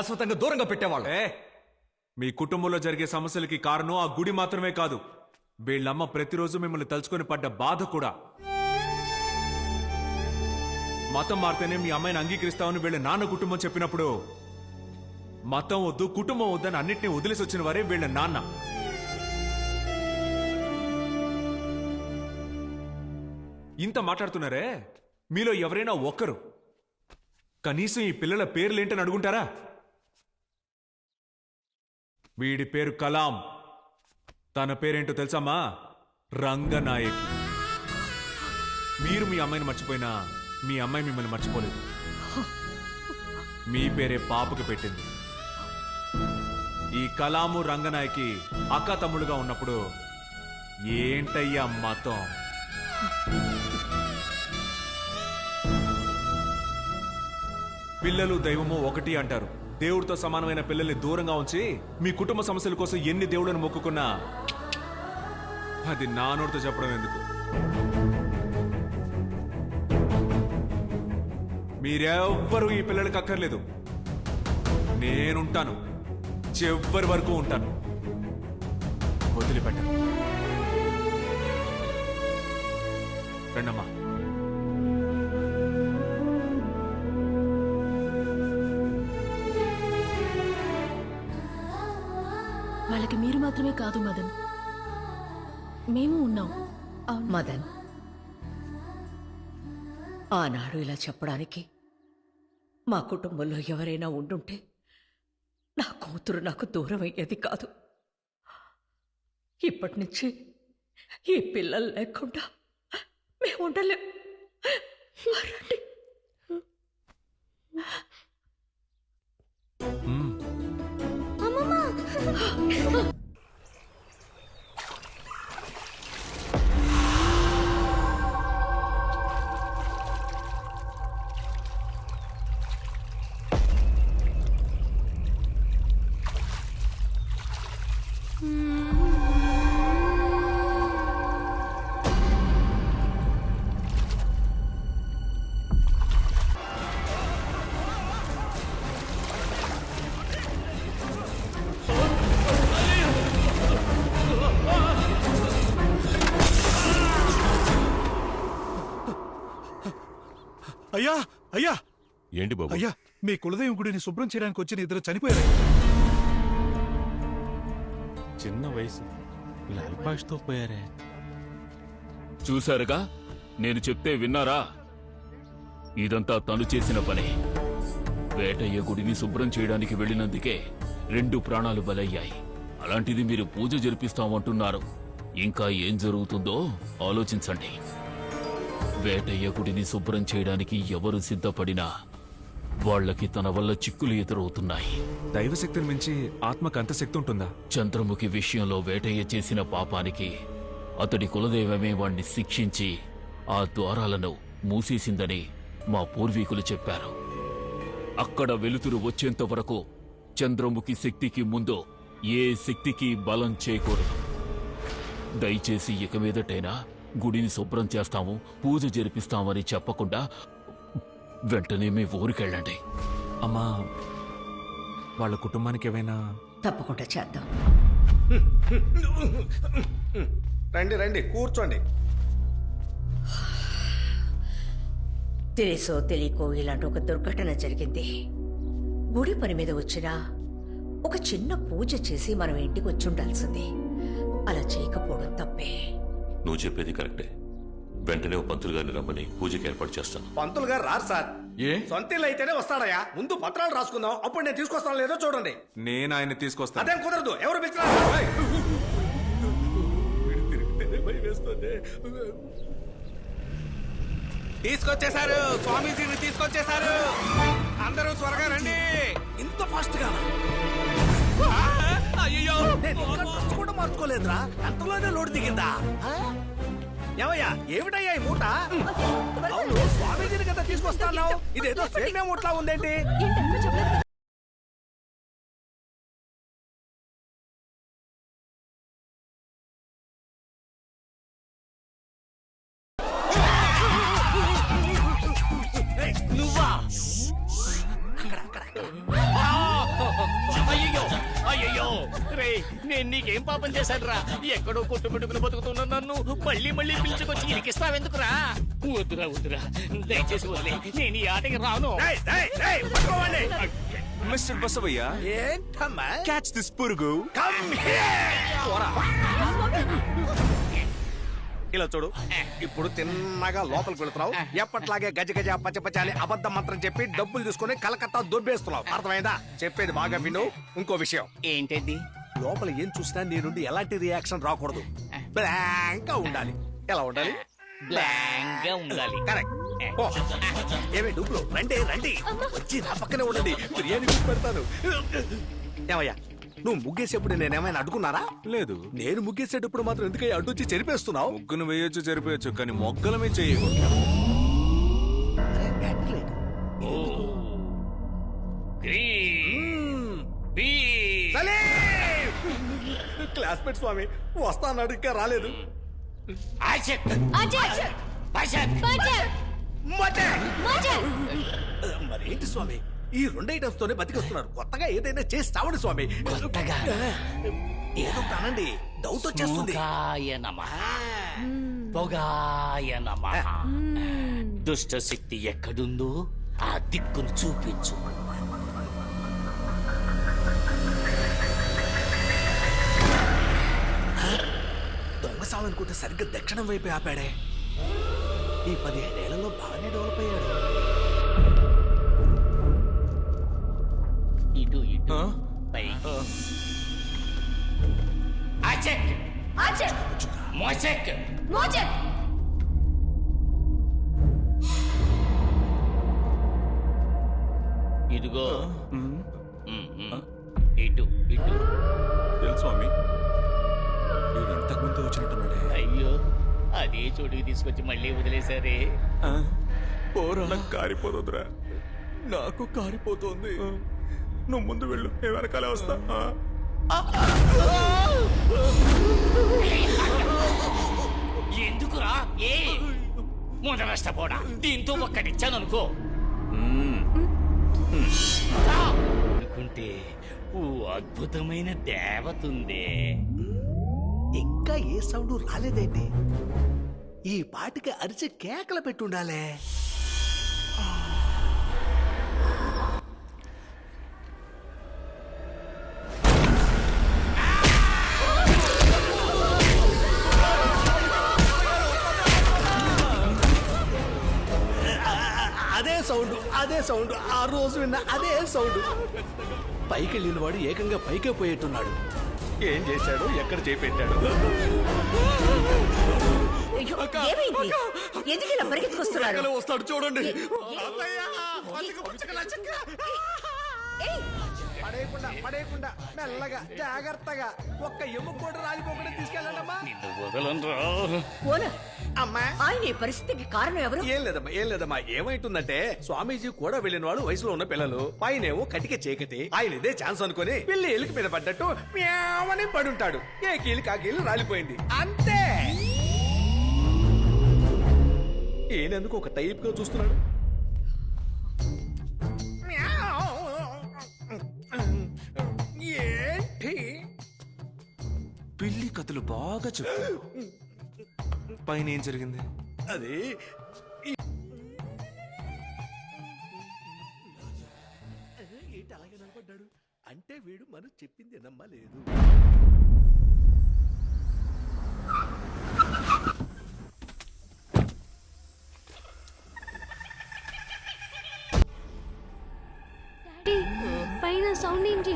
శాశ్వతంగా దూరంగా పెట్టేవాళ్ళు. ఏ మీ కుటుంబంలో జరిగే సమస్యలకి కారణం ఆ గుడి మాత్రమే కాదు. వీళ్ళమ్మ ప్రతిరోజు మిమ్మల్ని తలుచుకొని పడ్డ బాధ కూడా. మతం మారితేనే మీ అమ్మాయిని అంగీకరిస్తామని వీళ్ళ నాన్న కుటుంబం చెప్పినప్పుడు మతం వద్దు కుటుంబం వద్దని అన్నిటినీ వదిలేసి వచ్చిన వారే వీళ్ళ నాన్న. ఇంత మాట్లాడుతున్నారే? మీలో ఎవరైనా ఒక్కరు? కనీసం ఈ పిల్లల పేర్లేంటని అడుగుంటారా? వీడి పేరు కలాం. తన పేరేంటో తెలుసమ్మా రంగనాయకి. మీరు మీ అమ్మాయిని మర్చిపోయినా మీ అమ్మాయి మిమ్మల్ని మర్చిపోలేదు. మీ పేరే పాపకు పెట్టింది. ఈ కలాము రంగనాయకి అక్క తమ్ముడుగా ఉన్నప్పుడు ఏంటయ్యా మతం? పిల్లలు దైవము ఒకటి అంటారు. దేవుడితో సమానమైన పిల్లల్ని దూరంగా ఉంచి మీ కుటుంబ సమస్యల కోసం ఎన్ని దేవుళ్ళను మొక్కుకున్నా అది నానోడితో చెప్పడం ఎందుకు? మీరెవ్వరూ ఈ పిల్లలకి అక్కర్లేదు. నేనుంటాను. చివరి వరకు ఉంటాను. వదిలిపెట్టను రెండమ్మా. వాళ్ళకి మీరు మాత్రమే కాదు మదన్. మేము ఉన్నాం. మదన్. ఆనాడు ఇలా చెప్పడానికి మా కుటుంబంలో ఎవరైనా ఉండుంటే నా కూతురు నాకు దూరం అయ్యేది కాదు. ఇప్పటి నుంచి ఈ పిల్లలు లేకుండా మేము ఉండలేం. రండి. 啊啊 అయ్యా అయ్యా. ఏంటి బాబు? అయ్యా మీ కులదైవం గుడిని శుభ్రం చేయడానికి వచ్చిన ఇద్దరు చనిపోయారు. చిన్న వయసు. ఇలా అల్పాష్తో పోయారే. చూశారుగా? నేను చెప్తే విన్నారా? ఇదంతా తను చేసిన పని. వేటయ్య గుడిని శుభ్రం చేయడానికి వెళ్ళినందుకే రెండు ప్రాణాలు బలయ్యాయి. అలాంటిది మీరు పూజ జరిపిస్తామంటున్నారు. ఇంకా ఏం జరుగుతుందో ఆలోచించండి. వేటయ్య గుడిని శుభ్రం చేయడానికి ఎవరు సిద్ధపడినా వాళ్ళకి తన వల్ల చిక్కులు ఎదురవుతున్నాయి. దైవశక్తిని మించి ఆత్మకు అంత శక్తి ఉంటుందా? చంద్రముఖి విషయంలో వేటయ్య చేసిన పాపానికి అతడి కులదైవమే వాణ్ణి శిక్షించి ఆ ద్వారాలను మూసేసిందని మా పూర్వీకులు చెప్పారు. అక్కడ వెలుతురు వచ్చేంత వరకు చంద్రముఖి శక్తికి ముందు ఏ శక్తికి బలం చేయకూడదు దయచేసి ఇక మీదటైనా గుడిని శుభ్రం చేస్తాము పూజ జరిపిస్తామని చెప్పకుండా వెంటనే మీ ఊరికెళ్ళండి. అమ్మా వాళ్ళ కుటుంబానికి ఏమైనా? తప్పకుండా చేద్దాం. రండి రండి కూర్చోండి. తెలుసో తెలియకో ఇలాంటి ఒక దుర్ఘటన జరిగింది. గుడి పని మీద వచ్చినా ఒక చిన్న పూజ చేసి మనం ఇంటికి వచ్చి ఉండాల్సింది. అలా చేయకపోవడం తప్పే. నువ్వు చెప్పేది కరెక్టే. వెంటనే ఓ పంతులు గారిని రమ్మని పూజకి ఏర్పాటు చేస్తాను. పంతులు గారు రారు సార్. ఏ? సొంత ఇల్లు అయితేనే వస్తాడయ్యా. ముందు పత్రాలు రాసుకుందాం. అప్పుడు నేను తీసుకొస్తాను లేదో చూడండి. నేను ఆయన తీసుకొస్తాను. అదేం కుదరదు. ఎవరు పిలిచినా తీసుకొచ్చేశారు. స్వామీజీని తీసుకొచ్చేశారు. అందరూ త్వరగా రండి. ఇంత ఫాస్ట్గా అయ్యో మార్చుకోలేదురా. అంతలోనే లోటు దిగిందా? ఆ? ఏమయ్యా ఏమిటయ్యా ఈ మూట? అవును స్వామీజీని కదా తీసుకొస్తాను ఇదేదో సేమ్యా మూట్లా ఉందేంటి? నువ్వా? అక్కడ అక్కడ అక్కడ. రే నేను నీకేం పాపం చేశాను రా ఎక్కడో కొట్టుమిట్టుకుని బతుకుతున్న నన్ను మళ్ళీ మళ్ళీ పిలుచుకొచ్చి ఇరికిస్తావెందుకురా? వద్దురా వద్దురా. దయచేసి వదిలే. నేను ఈ ఆటకి రాను. మిస్టర్ బసవయ్య ఏంటమ్మా? క్యాచ్ దిస్ పురుగు. Come here. ఇలా చూడు. ఇప్పుడు తిన్నగా లోపలికి వెళుతున్నావు. ఎప్పట్లాగే గజ గజ పచ్చ పచ్చ అని అబద్ధం మంత్రం చెప్పి డబ్బులు తీసుకుని కలకత్తా దొబ్బేస్తున్నావు. అర్థమైందా? చెప్పేది బాగా విను. ఇంకో విషయం. ఏంటది లోపల ఏం చూసినా నీ నుండి ఎలాంటి రియాక్షన్ రాకూడదు. బ్లాంక్గా ఉండాలి. ఎలా ఉండాలి? బ్లాంక్గా ఉండాలి. కరెక్ట్. ఓ ఏమే డబ్బులు రండి రండి. వచ్చి నా పక్కనే ఉండండి. బిర్యానీ పెడతాను. ఏమయ్యా? నువ్వు ముగ్గేసేప్పుడు నేనేమైనా అడ్డుకున్నారా? లేదు. నేను ముగ్గేసేటప్పుడు మాత్రం ఎందుకయ్యా అడ్డు వచ్చి చెరిపేస్తున్నావు? ముగ్గును వేయొచ్చు చెరిపోయొచ్చు కానీ మొగ్గలమే బీ క్లాస్మేట్ స్వామి వస్తాన్నాడు ఇంకా రాలేదు. మరేంటి స్వామి? ఈ రెండు ఐటమ్స్ తోనే బతికొస్తున్నారు. కొత్తగా ఏదైనా చేసి చావండి స్వామి. కొత్తగా? ఏదో ఒకటి అనండి డౌట్ వచ్చేస్తుంది. మూకాయ నమః. పొగాయ నమః. దుష్ట శక్తి ఎక్కడుందో ఆ దిక్కును చూపించు. దొంగ సావు అనుకుంటే సరిగ్గా దక్షిణం వైపు ఆపాడే. ఈ పదిహేడేళ్ళలో బాగానే డెవలప్ అయ్యాడు. ముందు వచ్చినట్టున్నాడే. అయ్యో అదే చోటుకి తీసుకొచ్చి మళ్ళీ వదిలేశారే. పోరా. నాకు కారిపోతుందిరా. నాకు కారిపోతుంది. నువ్వు ముందు వెళ్ళు నేను వెనకాలే వస్తా. ఎందుకురా? ఏ? ముందు నష్టపోడా దీంతో ఒక్కటిచ్చాను అనుకో! అనుకుంటే ఓ అద్భుతమైన దేవతుందే ఇంకా ఏ సౌండ్ రాలేదేంటి ఈ పాటికి అరిచి కేకలు పెట్టుండాలే. అదే సౌండ్ అదే సౌండ్ ఆ రోజు విన్న అదే సౌండ్. పైకి వెళ్ళిన వాడు ఏకంగా పైకే పోయేట్టున్నాడు. ఏం చేశాడు ఎక్కడ చేపెట్టాడు. ఎందుకు ఇలా పరిగెత్తుకొస్తున్నారు? వస్తాడు చూడండి. పడేయకుండా పడేయకుండా మెల్లగా జాగ్రత్తగా ఒక్క ఎముక కూడా రాలిపోకుండా తీసుకెళ్ళండమ్మా. నిన్ను వదలనురా. ఓనర్ అమ్మా. ఆయన ఈ పరిస్థితికి కారణం ఎవరు? ఏం లేదమ్మా ఏం లేదమ్మా. ఏమైతుందంటే స్వామీజీ కూడా వెళ్ళిన వాళ్ళు వయసులో ఉన్న పిల్లలు. పైనేమో కటిక చీకటి. ఆయన ఇదే ఛాన్స్ అనుకుని పిల్లి ఎలికి మీద పడ్డట్టు మ్యావని పడుంటాడు. ఏ కీలు కా కీలు రాలిపోయింది. అంతే! ఈయనెందుకు ఒక టైప్గా చూస్తున్నాడు? కథలు బాగా చెప్తారు పైన ఏం జరిగింది? అది ఏంటి అలాగే నిలబడ్డాడు అంటే వీడు మనం చెప్పింది నమ్మలేదు. పైన సౌండ్ ఏంటి